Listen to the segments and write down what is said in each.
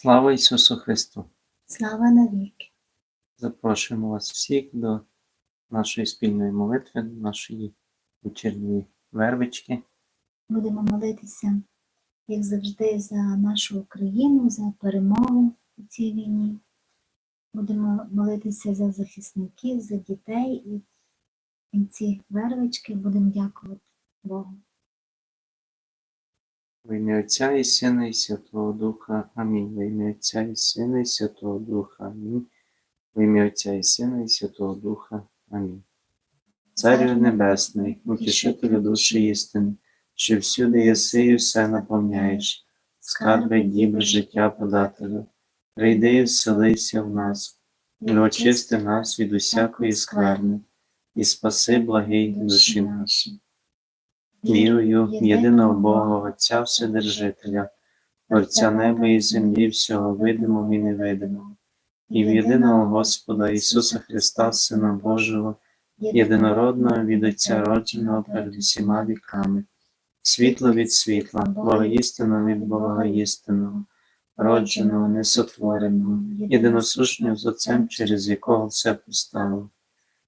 Слава Ісусу Христу! Слава навіки. Запрошуємо вас всіх до нашої спільної молитви, до нашої вечірньої вервички. Будемо молитися, як завжди, за нашу Україну, за перемогу у цій війні. Будемо молитися за захисників, за дітей і в кінці вервички будемо дякувати Богу. В ім'я Отця і Сина і Святого Духа. Амінь. В ім'я Отця і Сина і Святого Духа. Амінь. В ім'я Отця і Сина і Святого Духа. Амінь. Царю Небесний, утішителю душі істини, що всюди єси і все наповняєш, скарби дібр життя подателю, прийди і вселися в нас, і очисти нас від усякої скверни, і спаси благий душі наші. Вірую в єдиного Бога, Отця Вседержителя, Творця неба і землі, всього видимого і невидимого, і в єдиного Господа Ісуса Христа, Сина Божого, єдинородного від Отця родженого перед усіма віками, світло від світла, істинного від Бога істинного, родженого, несотвореного, єдиносушнього з Отцем, через якого все постало.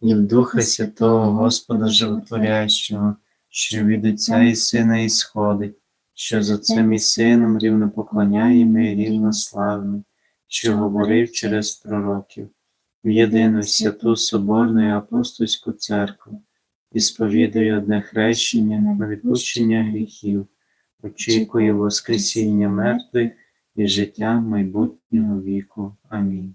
і в Духа Святого Господа Животворящого, що від Отця і Сина ісходить, що з Отцем і Сином рівно поклоняємо і рівно славимо, що говорив через пророків, в єдину святу Соборну і апостольську церкву, і сповідує одне хрещення на відпущення гріхів, очікує Воскресіння мертвих і життя майбутнього віку. Амінь.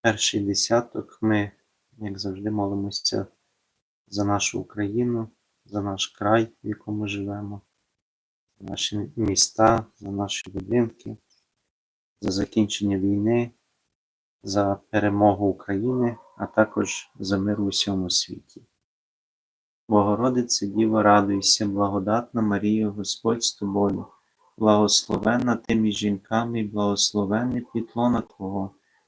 Перший десяток. Ми, як завжди, молимося за нашу Україну, за наш край, в якому живемо, за наші міста, за наші будинки, за закінчення війни, за перемогу України, а також за мир у всьому світі. Богородице Діво, радуйся, благодатна Марія, Господь з тобою, благословенна ти між жінками, благословенне пітлона Твого,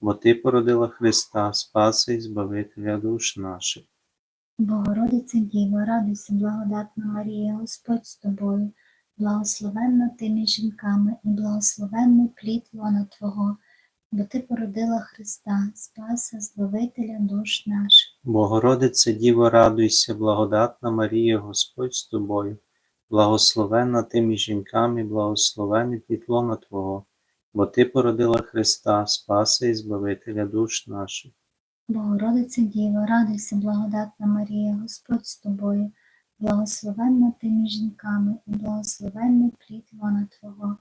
бо Ти породила Христа, Спаса і Збавителя душ наших. Богородице Діво, радуйся, благодатна Марія, Господь з тобою, благословенна ти між жінками, і благословенний плід лона Твого, бо ти породила Христа, Спаса, Збавителя душ наших. Богородице Діво, радуйся, благодатна Марія, Господь з тобою, благословенна ти між жінками, благословений пітлона Твого, бо Ти породила Христа, Спаса і Збавителя душ наших. Богородице Діво, радуйся, благодатна Марія, Господь з тобою, благословенна ти між жінками, і благословенний плід лона Твого,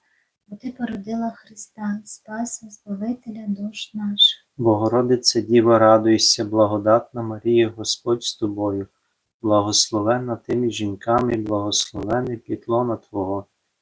бо ти породила Христа, Спаса, Збавителя душ наших. Богородице Діво, радуйся, благодатна Марія, Господь з тобою, благословенна ти між жінками, благословений пітлона Твого,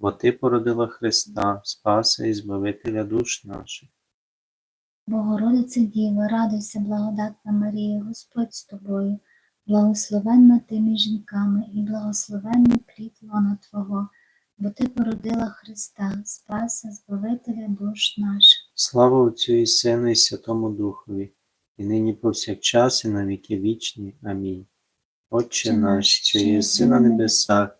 бо ти породила Христа, Спаса і Збавителя душ наших. Богородице Діва, радуйся, благодатна Марія, Господь з тобою, благословенна ти між жінками, і благословенний плід лона Твого, бо ти породила Христа, Спаса, Збавителя душ наших. Слава Отцю і Сину і Святому Духові, і нині повсякчас, і на віки вічні. Амінь. Отче наш, що єси на небесах,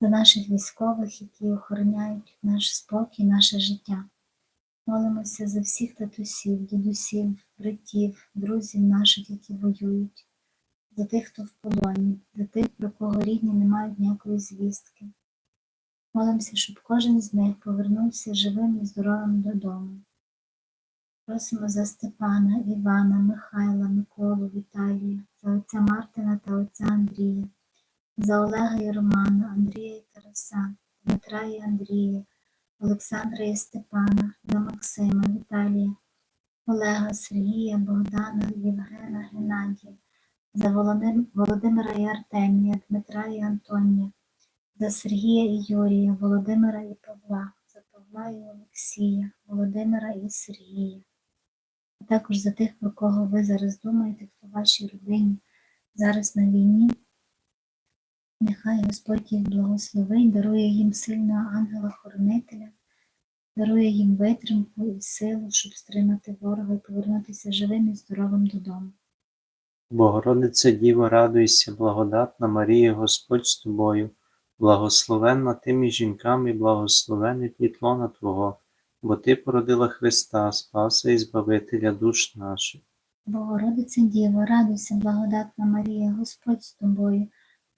за наших військових, які охороняють наш спокій, наше життя. Молимося за всіх татусів, дідусів, братів, друзів наших, які воюють, за тих, хто в полоні, за тих, про кого рідні не мають ніякої звістки. Молимося, щоб кожен з них повернувся живим і здоровим додому. Просимо за Степана, Івана, Михайла, Миколу, Віталія, за отця Мартина та отця Андрія, за Олега і Романа, Андрія і Тараса, Дмитра і Андрія, Олександра і Степана, за Максима, Віталія, Олега, Сергія, Богдана, Євгена, Геннадія, за Володимира і Артемія, Дмитра і Антонія, за Сергія і Юрія, Володимира і Павла, за Павла і Олексія, Володимира і Сергія а також за тих, про кого ви зараз думаєте, хто в вашій родині зараз на війні. Нехай Господь їх благословить, дарує їм сильного ангела-хоронителя, дарує їм витримку і силу, щоб стримати ворога і повернутися живим і здоровим додому. Богородице Діво, радуйся, благодатна Марія, Господь з тобою, благословенна ти між жінками, і благословений плід Твого, бо ти породила Христа, Спаса і Збавителя душ наших. Богородице Діво, радуйся, благодатна Марія, Господь з тобою,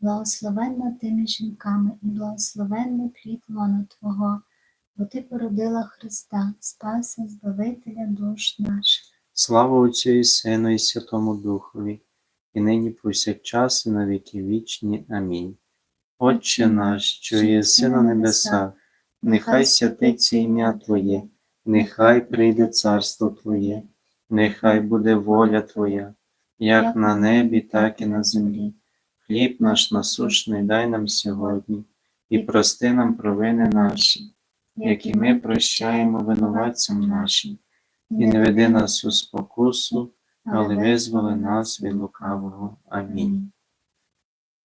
благословенна ти між жінками, і благословенний плід лона Твого, бо ти породила Христа, Спаса, Збавителя душ наших. Слава Отцю і Сину і Святому Духові, і нині повсякчас, і на віки вічні. Амінь. Отче наш, що єси на небесах, нехай святиться ім'я Твоє, нехай прийде царство Твоє, нехай буде воля Твоя, як на небі, так і на землі. Хліб наш насущний дай нам сьогодні, і прости нам провини наші, як і ми прощаємо винуватцям нашим, і не веди нас у спокусу, але визволи нас від лукавого. Амінь.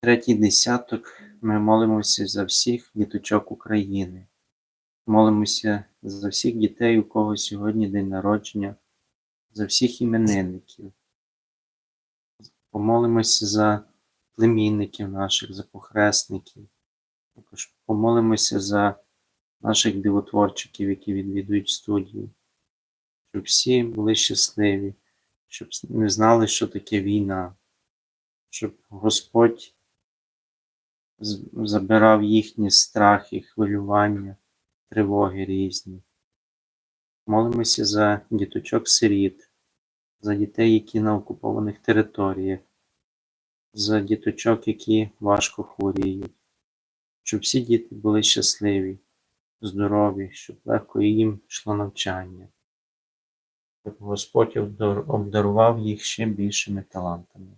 Третій десяток ми молимося за всіх діточок України. Молимося за всіх дітей, у кого сьогодні день народження, за всіх іменинників. Помолимося за племінників наших, за похресників. Також помолимося за наших дивотворчиків, які відвідують студію, щоб всі були щасливі, щоб не знали, що таке війна, щоб Господь забирав їхні страхи, хвилювання, тривоги різні. Молимося за діточок-сиріт, за дітей, які на окупованих територіях, за діточок, які важко хворіють, щоб всі діти були щасливі, здорові, щоб легко їм йшло навчання, щоб Господь обдарував їх ще більшими талантами.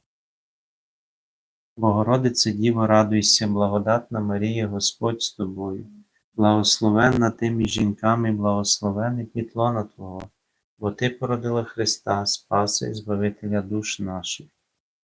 Богородице Діво, радуйся, благодатна Марія, Господь з тобою, благословенна ти між жінками, благословений пітлона Твого, бо Ти породила Христа, Спаса і Збавителя душ наших.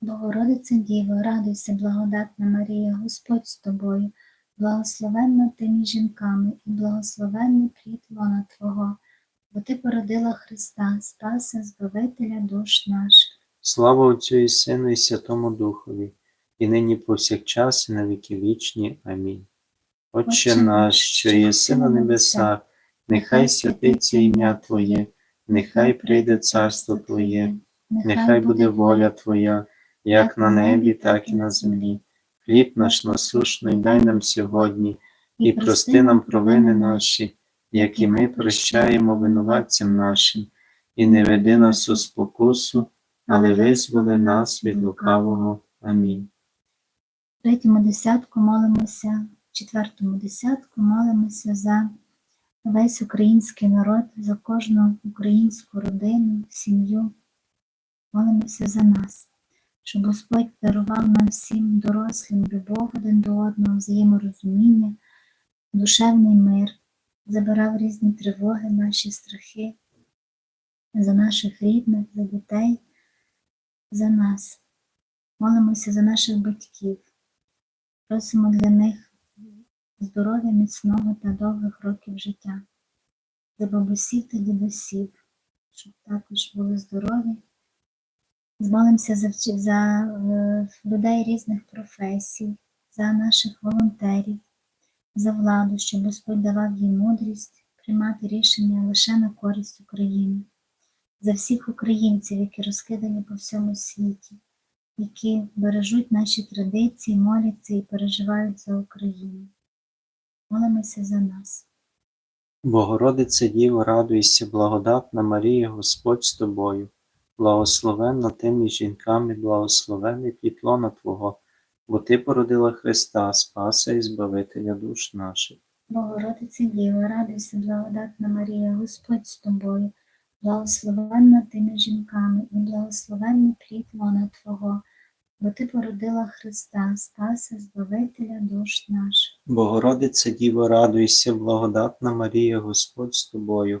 Богородице Діво, радуйся, благодатна Марія, Господь з тобою, благословенна ти між жінками і благословенний плід лона Твого, бо ти породила Христа, Спаса, Збавителя душ наших. Слава Отцю і Сину і Святому Духові, і нині повсякчас, і на віки вічні. Амінь. Отче наш, що єси на небесах, нехай святиться ім'я Твоє, нехай прийде царство Твоє, нехай буде воля Твоя, як на небі, так і на землі. Хліб наш насушний дай нам сьогодні, і прости нам провини наші, як і ми прощаємо винуватцям нашим, і не веди нас у спокусу, але визволи нас від лукавого. Амінь. В третьому десятку молимося, в четвертому десятку молимося за весь український народ, за кожну українську родину, сім'ю. Молимося за нас, щоб Господь дарував нам всім дорослим любов один до одного, взаєморозуміння, душевний мир, забирав різні тривоги, наші страхи, за наших рідних, за дітей, за нас. Молимося за наших батьків. Просимо для них здоров'я, міцного та довгих років життя, за бабусів та дідусів, щоб також були здорові. Змолимося за, за е, людей різних професій, за наших волонтерів, за владу, щоб Господь давав їм мудрість приймати рішення лише на користь України. за всіх українців, які розкидані по всьому світі, які бережуть наші традиції, моляться і переживають за Україну. Молимося за нас. Богородице Діво, радуйся, благодатна Марія, Господь з тобою, благословенна ти між жінками, благословений плітлона Твого, бо Ти породила Христа, Спаса і Збавителя душ наших. Богородице Діво, радуйся, благодатна Марія, Господь з тобою, благословенна ти між жінками, і благословенний плід лона Твого, бо ти породила Христа, Спаса, Збавителя душ наших. Богородице Діво, радуйся, благодатна Марія, Господь з тобою,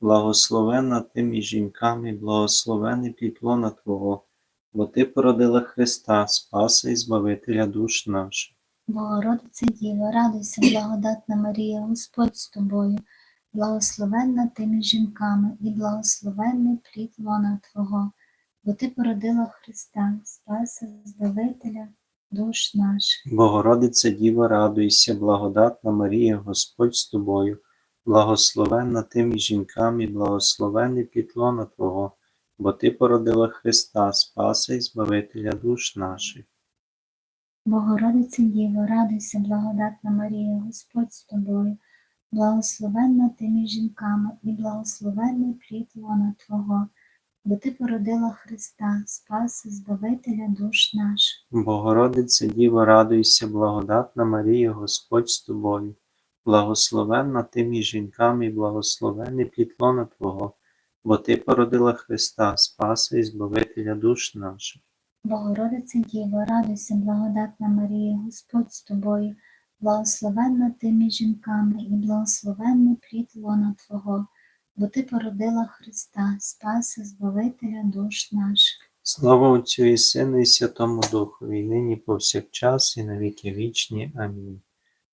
благословенна ти між жінками, благословений плітлона Твого, бо Ти породила Христа, Спаса і Збавителя душ наших. Богородице Діво, радуйся, благодатна Марія, Господь з тобою, благословенна ти між жінками, і благословенний плід лона Твого, бо ти породила Христа, Спаса, Збавителя душ наших. Богородице Діво, радуйся, благодатна Марія, Господь з тобою, благословенна ти між жінками, благословений плітлона Твого, бо Ти породила Христа, Спаса і Збавителя душ наших. Богородице Діво, радуйся, благодатна Марія, Господь з тобою, благословенна ти між жінками, і благословенний плід лона Твого, бо ти породила Христа, Спаса, Збавителя душ наших. Богородице Діво, радуйся, благодатна Марія, Господь з тобою, благословенна ти між жінками, і благословений плітлона Твого, бо Ти породила Христа, Спаса і Збавителя душ наших. Богородице Діво, радуйся, благодатна Марія, Господь з тобою, благословенна ти між жінками, і благословенний плід лона Твого, бо ти породила Христа, Спаса, Збавителя душ наших. Слава Отцю і Сину і Святому Духу, і нині повсякчас, і на віки вічні. Амінь.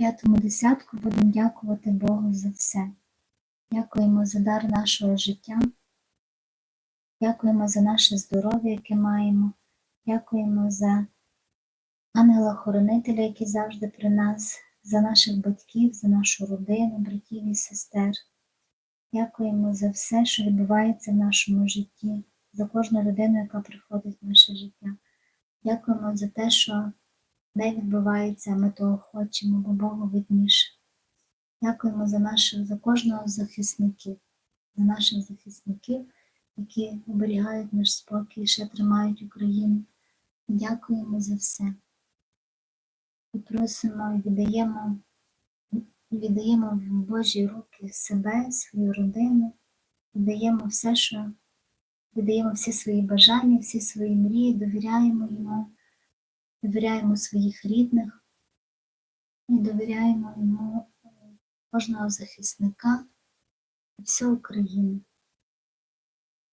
П'ятому десятку будемо дякувати Богу за все. Дякуємо за дар нашого життя. Дякуємо за наше здоров'я, яке маємо. Дякуємо за ангела-хоронителя, який завжди при нас, за наших батьків, за нашу родину, братів і сестер. Дякуємо за все, що відбувається в нашому житті, за кожну людину, яка приходить в наше життя. Дякуємо за те, що де відбувається, ми того хочемо, бо Богу видніше. Дякуємо за наших, за кожного захисників, за наших захисників, які оберігають наш спокій, ще тримають Україну. Дякуємо за все. І просимо і віддаємо, віддаємо в Божі руки себе, свою родину, віддаємо все, що віддаємо всі свої бажання, всі свої мрії, довіряємо йому довіряємо своїх рідних і довіряємо йому кожного захисника і всю Україну.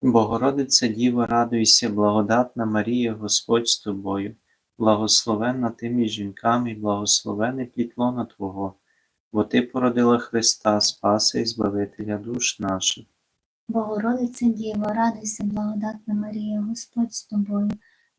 Богородице Діво, радуйся, благодатна Марія, Господь з тобою, благословенна ти між жінками, і благословений плітлона Твого, бо Ти породила Христа, Спаса і Збавителя душ наших. Богородице Діво, радуйся, благодатна Марія, Господь з тобою,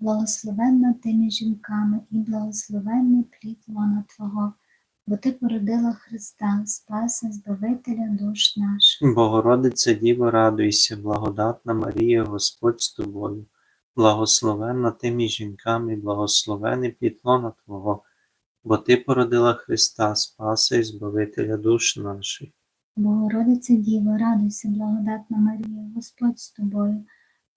Благословенна ти між жінками, і благословенний плід лона Твого, бо Ти породила Христа, Спаса, Збавителя душ наших. Богородице Діво, радуйся, благодатна Марія, Господь з тобою, благословенна ти між жінками, благословений плід лона Твого, бо Ти породила Христа, Спаса і Збавителя душ наших. Богородице Діво, радуйся, благодатна Марія, Господь з тобою,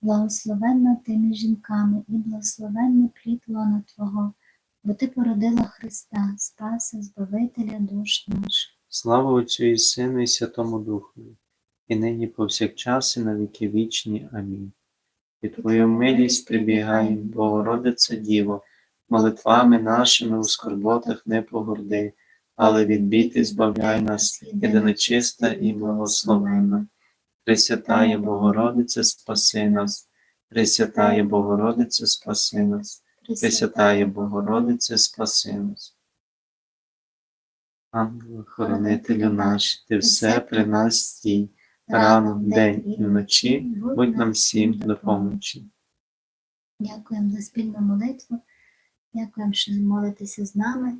благословенна ти між жінками, і благословенний плід лона Твого, бо Ти породила Христа, Спаса, Збавителя душ наших. Слава Отцю і Сину і Святому Духові, і нині повсякчас і на віки вічні. Амінь. Під Твою милість прибігаємо, Богородице Діво, молитвами нашими у скорботах не погорди, але від біди збавляй нас, єдиночиста і благословенна. Пресвятає Богородице, спаси нас, Пресвятає Богородице, спаси нас, Пресвятає Богородице, спаси нас. Ангеле, хоронителю наш, ти все при нас стій, рано, вдень і вночі, будь нам всім до помочі. Дякуємо за спільну молитву. Дякуємо, що молитеся з нами.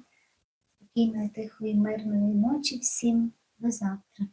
Спокійної, тихої, мирної ночі всім. До завтра.